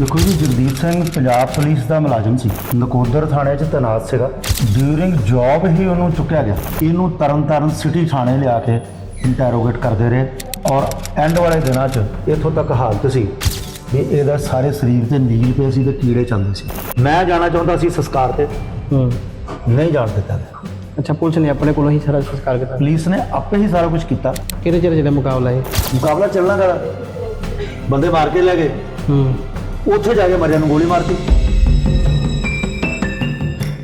ਦੇਖੋ ਜੀ ਜਗਦੀਪ ਸਿੰਘ ਪੰਜਾਬ ਪੁਲਿਸ ਦਾ ਮੁਲਾਜ਼ਮ ਸੀ। ਨਕੋਦਰ ਥਾਣੇ 'ਚ ਤੈਨਾਤ ਸੀਗਾ। ਡਿਊਰਿੰਗ ਜੌਬ ਹੀ ਉਹਨੂੰ ਚੁੱਕਿਆ ਗਿਆ। ਇਹਨੂੰ ਤਰਨਤਾਰਨ ਸਿਟੀ ਥਾਣੇ ਲਿਆ ਕੇ ਇੰਟਰੋਗੇਟ ਕਰਦੇ ਰਹੇ ਔਰ ਐਂਡ ਵਾਲੇ ਦਿਨਾਂ 'ਚ ਇੱਥੋਂ ਤੱਕ ਹਾਲਤ ਸੀ ਵੀ ਇਹਦਾ ਸਾਰੇ ਸਰੀਰ ਤੇ ਨੀਲ ਪਏ ਸੀ ਤੇ ਕੀੜੇ ਚੱਲਦੇ ਸੀ। ਮੈਂ ਜਾਣਾ ਚਾਹੁੰਦਾ ਸੀ ਸੰਸਕਾਰ ਤੇ। ਹੂੰ। ਨਹੀਂ ਜਾਣ ਦਿੱਤਾ ਗਿਆ। ਅੱਛਾ ਪੁਲਿਸ ਨੇ ਆਪਣੇ ਕੋਲੋਂ ਹੀ ਸਾਰਾ ਸੰਸਕਾਰ ਕੀਤਾ? ਪੁਲਿਸ ਨੇ ਆਪੇ ਹੀ ਸਾਰਾ ਕੁਝ ਕੀਤਾ। ਕਿਹੜੇ ਚਿਰ ਜਿਹੜਾ ਮੁਕਾਬਲਾ ਹੈ ਮੁਕਾਬਲਾ ਚੱਲਣਾ ਦਾ ਬੰਦੇ ਮਾਰ ਕੇ ਲੈ ਗਏ। ਹੂੰ। ਉੱਥੇ ਜਾ ਕੇ ਮਰਿਆਂ ਨੂੰ ਗੋਲੀ ਮਾਰਤੀ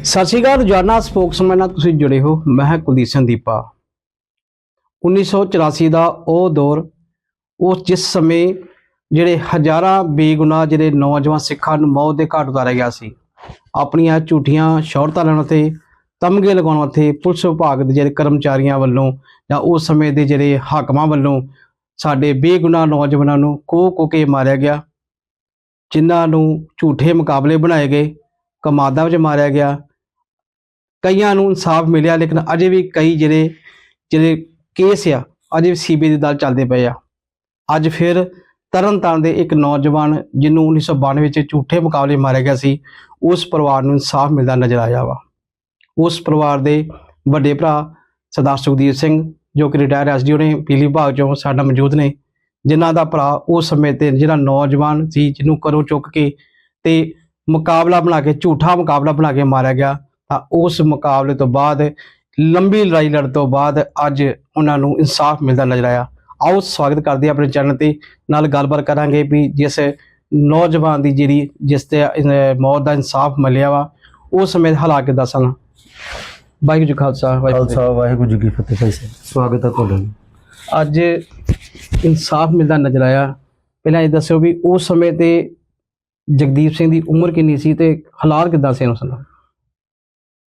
ਸਤਿ ਸ਼੍ਰੀ ਅਕਾਲ, ਰੋਜ਼ਾਨਾ ਸਪੋਕਸਮੈਨ ਨਾਲ ਤੁਸੀਂ ਜੁੜੇ ਹੋ। ਮੈਂ ਹਾਂ ਕੁਲਦੀਪ ਸਿੰਘ ਦੀਪਾ। 1984 ਦਾ ਉਹ ਦੌਰ, ਉਸ ਜਿਸ ਸਮੇਂ ਜਿਹੜੇ ਹਜ਼ਾਰਾਂ ਬੇਗੁਨਾਹ, ਜਿਹੜੇ ਨੌਜਵਾਨ ਸਿੱਖਾਂ ਨੂੰ ਮੌਤ ਦੇ ਘਾਟ ਉਤਾਰਿਆ ਗਿਆ ਸੀ, ਆਪਣੀਆਂ ਝੂਠੀਆਂ ਸ਼ੌਹਰਤਾਂ ਲੈਣ ਤੇ ਤਮਗੇ ਲਗਾਉਣ ਵਾਸਤੇ ਪੁਲਿਸ ਵਿਭਾਗ ਦੇ ਜਿਹੜੇ ਕਰਮਚਾਰੀਆਂ ਵੱਲੋਂ ਜਾਂ ਉਸ ਸਮੇਂ ਦੇ ਜਿਹੜੇ ਹਾਕਮਾਂ ਵੱਲੋਂ ਸਾਡੇ ਬੇਗੁਨਾਹ ਨੌਜਵਾਨਾਂ ਨੂੰ ਕੋਹ ਕੋ ਕੇ ਮਾਰਿਆ ਗਿਆ। ਜਿਨ੍ਹਾਂ ਨੂੰ ਝੂਠੇ ਮੁਕਾਬਲੇ ਬਣਾਏ ਗਏ, ਕਮਾਦਾਂ ਵਿੱਚ ਮਾਰਿਆ ਗਿਆ। ਕਈਆਂ ਨੂੰ ਇਨਸਾਫ ਮਿਲਿਆ, ਲੇਕਿਨ ਅਜੇ ਵੀ ਕਈ ਜਿਹੜੇ ਜਿਹੜੇ ਕੇਸ ਆ, ਅਜੇ ਵੀ ਸੀਬੀ ਦੇ ਦਲ ਚੱਲਦੇ ਪਏ ਆ। ਅੱਜ ਫਿਰ ਤਰਨਤਾਰਨ ਦੇ ਇੱਕ ਨੌਜਵਾਨ ਜਿਹਨੂੰ 1992 ਵਿੱਚ ਝੂਠੇ ਮੁਕਾਬਲੇ ਮਾਰਿਆ ਗਿਆ ਸੀ, ਉਸ ਪਰਿਵਾਰ ਨੂੰ ਇਨਸਾਫ ਮਿਲਦਾ ਨਜ਼ਰ ਆਇਆ ਵਾ। ਉਸ ਪਰਿਵਾਰ ਦੇ ਵੱਡੇ ਭਰਾ ਸਰਦਾਰ ਸੁਖਦੀਪ ਸਿੰਘ, ਜੋ ਕਿ ਰਿਟਾਇਰ ਐਸਡੀਓ ਨੇ, ਪੀਲੀ ਵਿਭਾਗ ਚੋਂ ਸਾਡਾ ਮੌਜੂਦ ਨੇ ਜਿਨ੍ਹਾਂ ਦਾ ਭਰਾ ਉਸ ਸਮੇਂ ਤੇ ਜਿਹੜਾ ਨੌਜਵਾਨ ਸੀ ਜਿਹਨੂੰ ਕਰੋ ਚੁੱਕ ਕੇ ਤੇ ਮੁਕਾਬਲਾ ਬਣਾ ਕੇ ਝੂਠਾ ਮੁਕਾਬਲਾ ਬਣਾ ਕੇ ਮਾਰਿਆ ਗਿਆ ਤਾਂ ਉਸ ਮੁਕਾਬਲੇ ਤੋਂ ਬਾਅਦ ਲੰਬੀ ਲੜਾਈ ਲੜਨ ਤੋਂ ਬਾਅਦ ਅੱਜ ਉਹਨਾਂ ਨੂੰ ਇਨਸਾਫ ਮਿਲਦਾ ਨਜ਼ਰ ਆਇਆ। ਆਓ ਸਵਾਗਤ ਕਰਦੇ ਆਪਣੇ ਚੈਨਲ ਤੇ ਨਾਲ ਗੱਲਬਾਤ ਕਰਾਂਗੇ ਵੀ ਜਿਸ ਨੌਜਵਾਨ ਦੀ ਜਿਹੜੀ ਜਿਸ ਤੇ ਮੌਤ ਦਾ ਇਨਸਾਫ ਮਿਲਿਆ ਵਾ ਉਸ ਸਮੇਂ ਹਾਲਾਤ ਕਿੱਦਾਂ ਸਨ? ਵਾਹਿਗੁਰੂ ਜੀ ਕਾ ਖਾਲਸਾ ਵਾਹਿਗੁਰੂ ਜੀ ਕੀ ਖਾਲਸਾ ਵਾਹਿਗੁਰੂ ਜੀ ਕੀ ਫਤਿਹ ਭਾਈ ਸਾਹਿਬ। ਸਵਾਗਤ ਹੈ ਤੁਹਾਡਾ। ਅੱਜ ਇਨਸਾਫ ਮਿਲਦਾ ਨਜ਼ਰ ਆਇਆ। ਪਹਿਲਾਂ ਇਹ ਦੱਸਿਓ ਵੀ ਉਸ ਸਮੇਂ ਤੇ ਜਗਦੀਪ ਸਿੰਘ ਦੀ ਉਮਰ ਕਿੰਨੀ ਸੀ ਤੇ ਹਾਲਾਤ ਕਿੱਦਾਂ ਸੀ ਉਸ ਸਮੇਂ?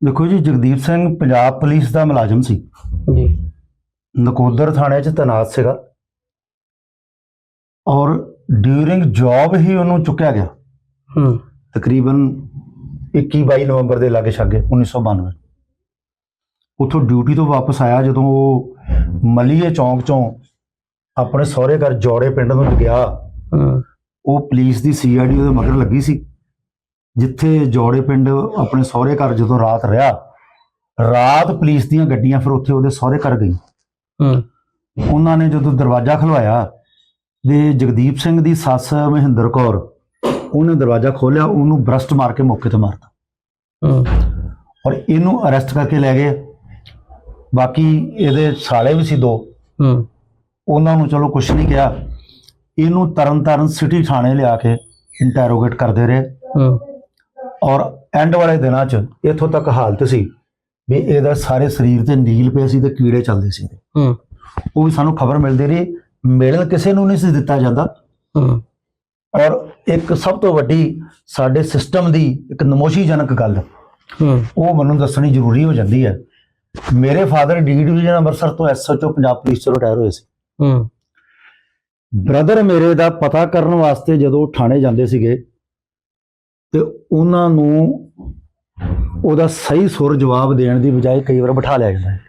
ਦੇਖੋ ਜੀ ਜਗਦੀਪ ਸਿੰਘ ਪੰਜਾਬ ਪੁਲਿਸ ਦਾ ਮੁਲਾਜ਼ਮ ਸੀ। ਜੀ। ਨਕੋਦਰ ਥਾਣੇ 'ਚ ਤੈਨਾਤ ਸੀਗਾ। ਔਰ ਡਿਊਰਿੰਗ ਜੌਬ ਹੀ ਉਹਨੂੰ ਚੁੱਕਿਆ ਗਿਆ। ਹੂੰ। ਤਕਰੀਬਨ 21 22 ਨਵੰਬਰ ਦੇ ਲਾਗੇ ਛਾਗੇ 1992 ਉੱਥੋਂ ਡਿਊਟੀ ਤੋਂ ਵਾਪਸ ਆਇਆ ਜਦੋਂ ਉਹ ਮਲੀਏ ਚੌਂਕ ਚੋਂ ਆਪਣੇ ਸਹੁਰੇ ਘਰ ਜੋੜੇ ਪਿੰਡ ਨੂੰ ਗਿਆ। ਉਹ ਪੁਲਿਸ ਦੀ ਸੀਆਈਡੀ ਉਹਦੇ ਮਗਰ ਲੱਗੀ ਸੀ। ਜਿੱਥੇ ਜੋੜੇ ਪਿੰਡ ਆਪਣੇ ਸਹੁਰੇ ਘਰ ਜਦੋਂ ਰਾਤ ਰਿਹਾ ਰਾਤ ਪੁਲਿਸ ਦੀਆਂ ਗੱਡੀਆਂ ਫਿਰ ਉੱਥੇ ਉਹਦੇ ਸਹੁਰੇ ਘਰ ਗਈ। ਹੂੰ। ਉਹਨਾਂ ਨੇ ਜਦੋਂ ਦਰਵਾਜ਼ਾ ਖਲਵਾਇਆ ਤੇ ਜਗਦੀਪ ਸਿੰਘ ਦੀ ਸੱਸ ਮਹਿੰਦਰ ਕੌਰ ਉਹਨੇ ਦਰਵਾਜ਼ਾ ਖੋਲ੍ਹਿਆ ਉਹਨੂੰ ਬਰਸਟ ਮਾਰ ਕੇ ਮੌਕੇ ਤੇ ਮਾਰਤਾ। ਹੂੰ। ਔਰ ਇਹਨੂੰ ਅਰੈਸਟ ਕਰਕੇ ਲੈ ਗਏ। ਬਾਕੀ ਇਹਦੇ ਸਾਲੇ ਵੀ ਸੀ ਦੋ। ਹੂੰ। ਉਹਨਾਂ ਨੂੰ ਚਲੋ ਕੁਝ ਨਹੀਂ ਕਿਹਾ। ਇਹਨੂੰ ਤਰਨਤਾਰਨ ਸਿਟੀ ਥਾਣੇ ਲਿਆ ਕੇ ਇੰਟਰੋਗੇਟ ਕਰਦੇ ਰਹੇ। ਔਰ ਐਂਡ ਵਾਲੇ ਦਿਨਾਂ 'ਚ ਇੱਥੋਂ ਤੱਕ ਹਾਲਤ ਸੀ ਵੀ ਇਹਦਾ ਸਾਰੇ ਸਰੀਰ ਤੇ ਨੀਲ ਪਏ ਸੀ ਤੇ ਕੀੜੇ ਚੱਲਦੇ ਸੀ ਹੂੰ। ਉਹ ਵੀ ਸਾਨੂੰ ਖਬਰ ਮਿਲਦੀ ਰਹੀ। ਮਿਲਣ ਕਿਸੇ ਨੂੰ ਨਹੀਂ ਸੀ ਦਿੱਤਾ ਜਾਂਦਾ। ਹੂੰ। ਔਰ ਇੱਕ ਸਭ ਤੋਂ ਵੱਡੀ ਸਾਡੇ ਸਿਸਟਮ ਦੀ ਇੱਕ ਨਮੋਸ਼ੀਜਨਕ ਗੱਲ ਹੂੰ। ਉਹ ਮੈਨੂੰ ਦੱਸਣੀ ਜ਼ਰੂਰੀ ਹੋ ਜਾਂਦੀ ਹੈ। ਮੇਰੇ ਫਾਦਰ ਡੀ ਡਿਵੀਜ਼ਨ ਅੰਮ੍ਰਿਤਸਰ ਤੋਂ ਐਸਐਚਓ ਪੰਜਾਬ ਪੁਲਿਸ ਤੋਂ ਰਿਟਾਇਰ ਹੋਏ ਸੀ। ਹੂੰ। ਬ੍ਰਦਰ ਮੇਰੇ ਦਾ ਪਤਾ ਕਰਨ ਵਾਸਤੇ ਜਦੋਂ ਥਾਣੇ ਜਾਂਦੇ ਸੀਗੇ ਤੇ ਉਹਨਾਂ ਨੂੰ ਉਹਦਾ ਸਹੀ ਸੁਰ ਜਵਾਬ ਦੇਣ ਦੀ ਬਜਾਏ ਕਈ ਵਾਰ ਬਿਠਾ ਲਿਆ ਜਾਂਦਾ ਹੈ।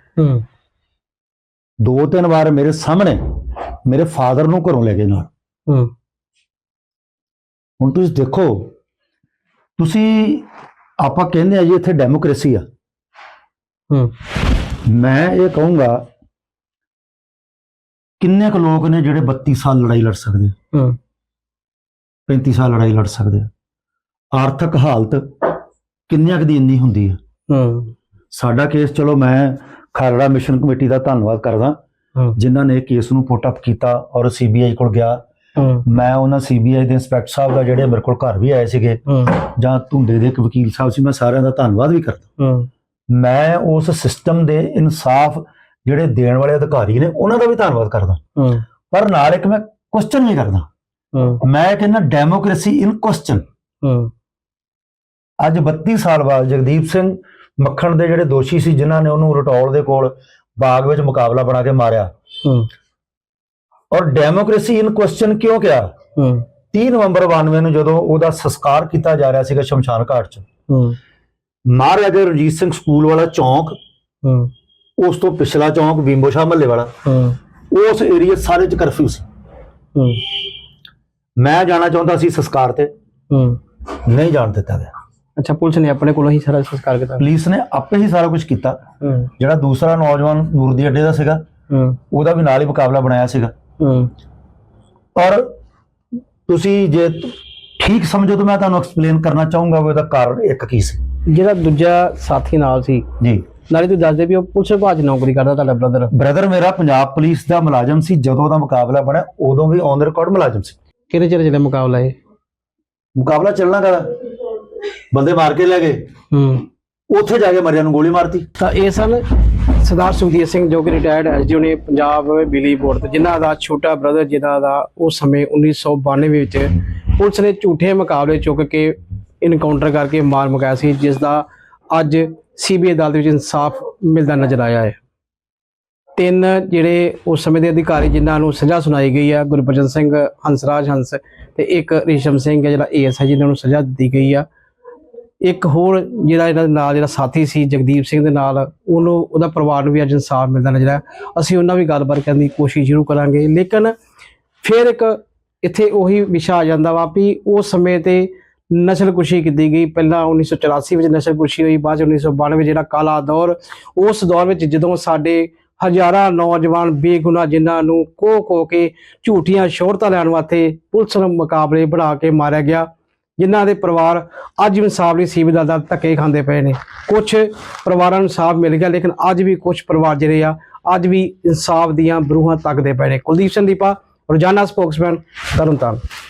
ਦੋ ਤਿੰਨ ਵਾਰ ਮੇਰੇ ਸਾਹਮਣੇ ਮੇਰੇ ਫਾਦਰ ਨੂੰ ਘਰੋਂ ਲੈ ਗਏ ਨਾਲ। ਹੂੰ। ਹੁਣ ਤੁਸੀਂ ਦੇਖੋ ਤੁਸੀਂ ਆਪਾਂ ਕਹਿੰਦੇ ਆ ਜੀ ਇੱਥੇ ਡੈਮੋਕ੍ਰੇਸੀ ਆ। ਹੂੰ। ਮੈਂ ਇਹ ਕਹੂੰਗਾ ਕਿੰਨੇ ਕੁ ਲੋਕ ਨੇ ਜਿਹੜੇ 32 ਸਾਲ ਲੜਾਈ ਲੜ ਸਕਦੇ ਆ? ਹੂੰ। 35 ਸਾਲ ਲੜਾਈ ਲੜ ਸਕਦੇ ਆ। ਆਰਥਿਕ ਹਾਲਤ ਕਿੰਨਿਆਂ ਕੁ ਦੀ ਇੰਨੀ ਹੁੰਦੀ ਹੈ ਹੂੰ। ਸਾਡਾ ਕੇਸ ਚਲੋ ਮੈਂ ਖਾਲੜਾ ਮਿਸ਼ਨ ਕਮੇਟੀ ਦਾ ਧੰਨਵਾਦ ਕਰਦਾ। ਜਿਨ੍ਹਾਂ ਨੇ ਕੇਸ ਨੂੰ ਪੁੱਟ ਅਪ ਕੀਤਾ ਔਰ ਸੀਬੀਆਈ ਕੋਲ ਗਿਆ। ਮੈਂ ਉਹਨਾਂ ਸੀਬੀਆਈ ਦੇ ਇੰਸਪੈਕਟਰ ਸਾਹਿਬ ਦਾ ਜਿਹੜੇ ਮੇਰੇ ਕੋਲ ਘਰ ਵੀ ਆਏ ਸੀਗੇ ਜਾਂ ਧੁੰਦੇ ਦੇ ਇੱਕ ਵਕੀਲ ਸਾਹਿਬ ਸੀ ਮੈਂ ਸਾਰਿਆਂ ਦਾ ਧੰਨਵਾਦ ਵੀ ਕਰਦਾ। ਮੈਂ ਉਸ ਸਿਸਟਮ ਦੇ ਇਨਸਾਫ ਜਿਹੜੇ ਦੇਣ ਵਾਲੇ ਅਧਿਕਾਰੀ ਨੇ ਉਹਨਾਂ ਦਾ ਵੀ ਧੰਨਵਾਦ ਕਰਦਾ। ਪਰ ਨਾਲ ਇੱਕ ਮੈਂ ਕੁਐਸਚਨ ਵੀ ਕਰਦਾ। ਮੈਂ ਕਹਿੰਦਾ ਡੈਮੋਕ੍ਰੇਸੀ ਇਨ ਕੁਐਸਚਨ ਅੱਜ 32 ਸਾਲ ਬਾਅਦ ਜਗਦੀਪ ਸਿੰਘ ਮੱਖਣ ਦੇ ਜਿਹੜੇ ਦੋਸ਼ੀ ਸੀ ਜਿਨ੍ਹਾਂ ਨੇ ਉਹਨੂੰ ਰਟੌਲ ਦੇ ਕੋਲ ਬਾਗ ਵਿੱਚ ਮੁਕਾਬਲਾ ਬਣਾ ਕੇ ਮਾਰਿਆ। ਔਰ ਡੈਮੋਕ੍ਰੇਸੀ ਇਨ ਕੁਐਸਚਨ ਕਿਉਂ ਕਿਹਾ? ਹੂੰ। 30 ਨਵੰਬਰ 92 ਨੂੰ ਜਦੋਂ ਉਹਦਾ ਸੰਸਕਾਰ ਕੀਤਾ ਜਾ ਰਿਹਾ ਸੀਗਾ ਸ਼ਮਸ਼ਾਨ ਘਾਟ 'ਚ। ਹੂੰ। ਮਹਾਰਾਜਾ ਰਣਜੀਤ ਸਿੰਘ ਸਕੂਲ ਵਾਲਾ ਚੌਂਕ ਉਸ ਤੋਂ ਪਿਛਲਾ ਚੌਂਕ ਬੀਂਬੋ ਸ਼ਾਹ ਮਹੱਲੇ ਵਾਲਾ। ਹੂੰ। ਉਸ ਏਰੀਆ ਸਾਰੇ 'ਚ ਕਰਫਿਊ ਸੀ। ਹੂੰ। ਮੈਂ ਜਾਣਾ ਚਾਹੁੰਦਾ ਸੀ ਸੰਸਕਾਰ ਤੇ। ਹੂੰ। ਨਹੀਂ ਜਾਣ ਦਿੱਤਾ ਗਿਆ। ਅੱਛਾ ਪੁਲਿਸ ਨੇ ਆਪਣੇ ਕੋਲੋਂ ਹੀ ਸਾਰਾ ਸੰਸਕਾਰ ਕੀਤਾ। ਪੁਲਿਸ ਨੇ ਆਪੇ ਹੀ ਸਾਰਾ ਕੁਝ ਕੀਤਾ। ਹੂੰ। ਜਿਹੜਾ ਦੂਸਰਾ ਨੌਜਵਾਨ ਨੂਰਦੀ ਅੱਡੇ ਦਾ ਸੀਗਾ ਹੂੰ। ਉਹਦਾ ਵੀ ਨਾਲ ਹੀ ਮੁਕਾਬਲਾ ਬਣਾਇਆ ਸੀਗਾ। ਹੂੰ। ਔਰ ਤੁਸੀਂ ਜੇ ਠੀਕ ਸਮਝੋ ਤਾਂ ਮੈਂ ਤੁਹਾਨੂੰ ਐਕਸਪਲੇਨ ਕਰਨਾ ਚਾਹੂੰਗਾ ਉਹਦਾ ਕਾਰਨ ਇੱਕ ਕੀ ਸੀ। ਜਿਹੜਾ ਦੂਜਾ ਸਾਥੀ ਨਾਲ ਸੀ ਜੀ। ਨਾਲੇ ਤੂੰ ਦੱਸ ਦੇ ਵੀ ਉਹ ਪੁਲਿਸ ਵਿਭਾਗ 'ਚ ਨੌਕਰੀ ਕਰਦਾ ਤੁਹਾਡਾ ਬ੍ਰਦਰ ਬ੍ਰਦਰ ਮੇਰਾ ਪੰਜਾਬ ਪੁਲਿਸ ਦਾ ਮੁਲਾਜ਼ਮ ਸੀ ਜਦੋਂ ਦਾ ਮੁਕਾਬਲਾ ਬਣਿਆ ਉਦੋਂ ਵੀ ਔਨ ਰਿਕਾਰਡ ਮੁਲਾਜ਼ਮ ਸੀ। ਕਿਹੜੇ ਚਿਰ ਜਿਹੜਾ ਮੁਕਾਬਲਾ ਇਹ? ਮੁਕਾਬਲਾ ਚੱਲਣਾ ਕਦਾ ਬੰਦੇ ਮਾਰ ਕੇ ਲੈ ਗਏ। ਹੂੰ। ਉੱਥੇ ਜਾ ਕੇ ਮਰਿਆ ਨੂੰ ਗੋਲੀ ਮਾਰਤੀ। ਤਾਂ ਇਹ ਸਨ ਸਰਦਾਰ ਸੁਖਦੀਪ ਸਿੰਘ ਜੋ ਕਿ ਰਿਟਾਇਰਡ ਐਸਡੀਓ ਨੇ ਪੰਜਾਬ ਬਿਜਲੀ ਬੋਰਡ ਤੇ ਜਿਨ੍ਹਾਂ ਦਾ ਛੋਟਾ ਬ੍ਰਦਰ ਜਿਹਦਾ ਦਾ ਉਸ ਸਮੇਂ 1992 ਵਿੱਚ ਪੁਲਿਸ ਨੇ ਝੂਠੇ ਮੁਕਾਬਲੇ ਚੁੱਕ ਕੇ ਇਨਕਾਊਂਟਰ ਕਰਕੇ ਮਾਰ ਮੁਕਾਇਆ ਸੀ ਜਿਸ ਦਾ ਅੱਜ ਸੀਬੀਆਈ ਅਦਾਲਤ ਵਿੱਚ ਇਨਸਾਫ ਮਿਲਦਾ ਨਜ਼ਰ ਆਇਆ ਹੈ। ਤਿੰਨ ਜਿਹੜੇ ਉਸ ਸਮੇਂ ਦੇ ਅਧਿਕਾਰੀ ਜਿਨ੍ਹਾਂ ਨੂੰ ਸਜ਼ਾ ਸੁਣਾਈ ਗਈ ਹੈ, ਗੁਰਬਚਨ ਸਿੰਘ, ਹੰਸਰਾਜ ਹੰਸ ਤੇ ਇੱਕ ਰਿਸ਼ਮ ਸਿੰਘ ਹੈ ਜਿਹੜਾ ਏਐਸਆਈ ਜਿਨ੍ਹਾਂ ਨੂੰ ਸਜ਼ਾ ਦਿੱਤੀ ਗਈ ਆ। ਇੱਕ ਹੋਰ ਜਿਹੜਾ ਇਹਨਾਂ ਦੇ ਨਾਲ ਜਿਹੜਾ ਸਾਥੀ ਸੀ, ਜਗਦੀਪ ਸਿੰਘ ਦੇ ਨਾਲ, ਉਹਨੂੰ, ਉਹਦਾ ਪਰਿਵਾਰ ਨੂੰ ਵੀ ਅੱਜ ਇਨਸਾਫ ਮਿਲਦਾ ਨਜ਼ਰ ਆਇਆ। ਅਸੀਂ ਉਹਨਾਂ ਵੀ ਗੱਲਬਾਤ ਕਰਨ ਦੀ ਕੋਸ਼ਿਸ਼ ਜ਼ਰੂਰ ਕਰਾਂਗੇ। ਲੇਕਿਨ ਫਿਰ ਇੱਕ ਇੱਥੇ ਉਹੀ ਵਿਸ਼ਾ ਆ ਜਾਂਦਾ ਵਾ ਵੀ ਉਸ ਸਮੇਂ ਤੇ ਨਸਲਕੁਸ਼ੀ ਕੀਤੀ ਗਈ। ਪਹਿਲਾਂ 1984 ਵਿੱਚ ਨਸਲਕੁਸ਼ੀ ਹੋਈ, ਬਾਅਦ 'ਚ 1992 ਜਿਹੜਾ ਕਾਲਾ ਦੌਰ, ਉਸ ਦੌਰ ਵਿੱਚ ਜਦੋਂ ਸਾਡੇ ਹਜ਼ਾਰਾਂ ਨੌਜਵਾਨ ਬੇਗੁਨਾਹ ਜਿਨ੍ਹਾਂ ਨੂੰ ਕੋ ਕੋ ਕੇ ਝੂਠੀਆਂ ਸ਼ੋਹਰਤਾਂ ਲੈਣ ਵਾਸਤੇ ਪੁਲਿਸ ਨੂੰ ਮੁਕਾਬਲੇ ਬਣਾ ਕੇ ਮਾਰਿਆ ਗਿਆ, ਜਿਨ੍ਹਾਂ ਦੇ ਪਰਿਵਾਰ ਅੱਜ ਵੀ ਇਨਸਾਫ ਲਈ ਸੀਬੀ ਦਾ ਧੱਕੇ ਖਾਂਦੇ ਪਏ ਨੇ। ਕੁਝ ਪਰਿਵਾਰਾਂ ਨੂੰ ਇਨਸਾਫ ਮਿਲ ਗਿਆ, ਲੇਕਿਨ ਅੱਜ ਵੀ ਕੁਝ ਪਰਿਵਾਰ ਜਿਹੜੇ ਆ, ਅੱਜ ਵੀ ਇਨਸਾਫ ਦੀਆਂ ਬਰੂਹਾਂ ਤੱਕਦੇ ਪਏ ਨੇ। ਕੁਲਦੀਪ ਸਿੰਘ ਦੀਪਾ ਰੋਜ਼ਾਨਾ ਸਪੋਕਸਮੈਨ ਤਰਨਤਾਰਨ।